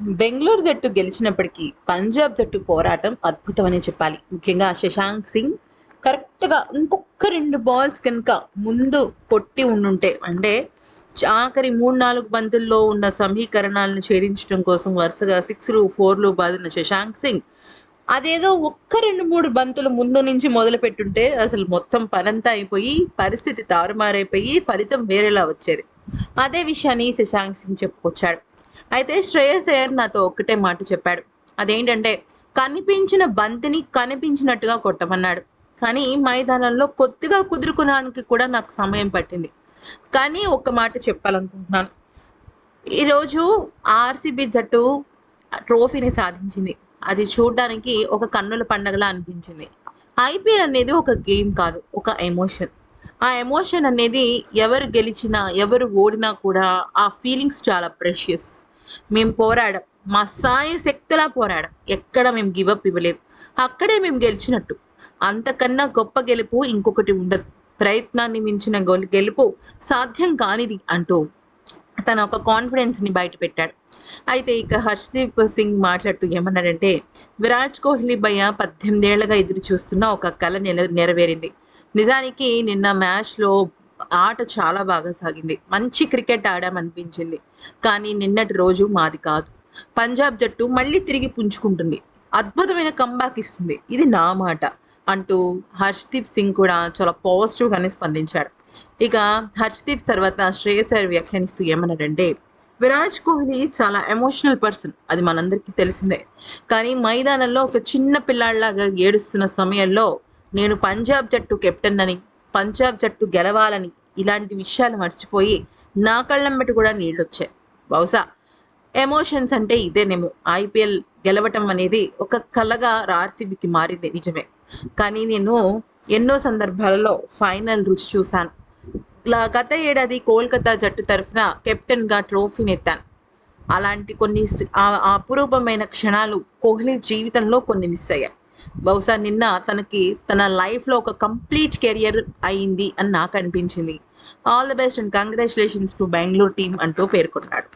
బెంగళూరు జట్టు గెలిచినప్పటికీ పంజాబ్ జట్టు పోరాటం అద్భుతమని చెప్పాలి. ముఖ్యంగా శశాంక్ సింగ్ కరెక్ట్గా ఇంకొక రెండు బాల్స్ కనుక ముందు కొట్టి ఉండుంటే అంటే ఆఖరి మూడు నాలుగు బంతుల్లో ఉన్న సమీకరణాలను ఛేదించడం కోసం వరుసగా సిక్స్లు ఫోర్లు బాదిన శశాంక్ సింగ్ అదేదో ఒక్క రెండు మూడు బంతులు ముందు నుంచి మొదలు పెట్టుంటే అసలు మొత్తం పనంతా అయిపోయి పరిస్థితి తారుమారైపోయి ఫలితం వేరేలా వచ్చేది. అదే విషయాన్ని శశాంక్ సింగ్ చెప్పుకొచ్చాడు. అయితే శ్రేయస్ అయ్యర్ నాతో ఒక్కటే మాట చెప్పాడు. అదేంటంటే కనిపించిన బంతిని కనిపించినట్టుగా కొట్టమన్నాడు. కానీ మైదానంలో కొద్దిగా కుదురుకునడానికి కూడా నాకు సమయం పట్టింది. కానీ ఒక్క మాట చెప్పాలనుకుంటున్నాను. ఈరోజు ఆర్సీబీ జట్టు ట్రోఫీని సాధించింది. అది చూడడానికి ఒక కన్నుల పండగలా అనిపించింది. ఐపీఎల్ అనేది ఒక గేమ్ కాదు ఒక ఎమోషన్. ఆ ఎమోషన్ అనేది ఎవరు గెలిచినా ఎవరు ఓడినా కూడా ఆ ఫీలింగ్స్ చాలా ప్రెషియస్. మేము పోరాడాం. మా సాయ శక్తులా పోరాడాం. ఎక్కడ మేము గివప్ ఇవ్వలేదు. అక్కడే మేము గెలిచినట్టు. అంతకన్నా గొప్ప గెలుపు ఇంకొకటి ఉండదు. ప్రయత్నాన్ని మించిన గెలుపు సాధ్యం కానిది అంటూ తన ఒక కాన్ఫిడెన్స్ని బయట పెట్టాడు. అయితే ఇక హర్షదీప్ సింగ్ మాట్లాడుతూ ఏమన్నాడంటే విరాట్ కోహ్లీ భయ్య పద్దెనిమిదేళ్ళుగా ఎదురు చూస్తున్న ఒక కళ నెల నెరవేరింది. నిజానికి నిన్న మ్యాచ్లో ఆట చాలా బాగా సాగింది. మంచి క్రికెట్ ఆడామనిపించింది. కానీ నిన్నటి రోజు మాది కాదు. పంజాబ్ జట్టు మళ్ళీ తిరిగి పుంజుకుంటుంది. అద్భుతమైన కంబ్యాక్ ఇస్తుంది. ఇది నా మాట అంటూ హర్షదీప్ సింగ్ కూడా చాలా పాజిటివ్గానే స్పందించాడు. ఇక హర్షదీప్ తర్వాత శ్రేయస్ అయ్యర్ వ్యాఖ్యానిస్తూ ఏమన్నాడంటే విరాట్ కోహ్లీ చాలా ఎమోషనల్ పర్సన్ అది మనందరికీ తెలిసిందే. కానీ మైదానంలో ఒక చిన్న పిల్లాడిలాగా ఏడుస్తున్న సమయంలో నేను పంజాబ్ జట్టు కెప్టెన్ అని పంజాబ్ జట్టు గెలవాలని ఇలాంటి విషయాలు మర్చిపోయి నా కళ్ళంబెట్టి కూడా నీళ్ళొచ్చాయి. బహుశా ఎమోషన్స్ అంటే ఇదేనేమో. ఐపీఎల్ గెలవటం అనేది ఒక కలగా ఆర్సీబీకి మారింది నిజమే. కానీ నేను ఎన్నో సందర్భాలలో ఫైనల్ రుచి చూశాను. ఇలా గత ఏడాది కోల్కతా జట్టు తరఫున కెప్టెన్గా ట్రోఫీని ఎత్తాను అలాంటి కొన్ని స్- అపురూపమైన క్షణాలు కోహ్లీ జీవితంలో కొన్ని మిస్ అయ్యాయి. బహుశా నిన్న తనకి తన లైఫ్లో ఒక కంప్లీట్ కెరియర్ అయింది అని నాకు అనిపించింది. All the best and congratulations to Bengaluru team అంటూ పేర్కొన్నాడు.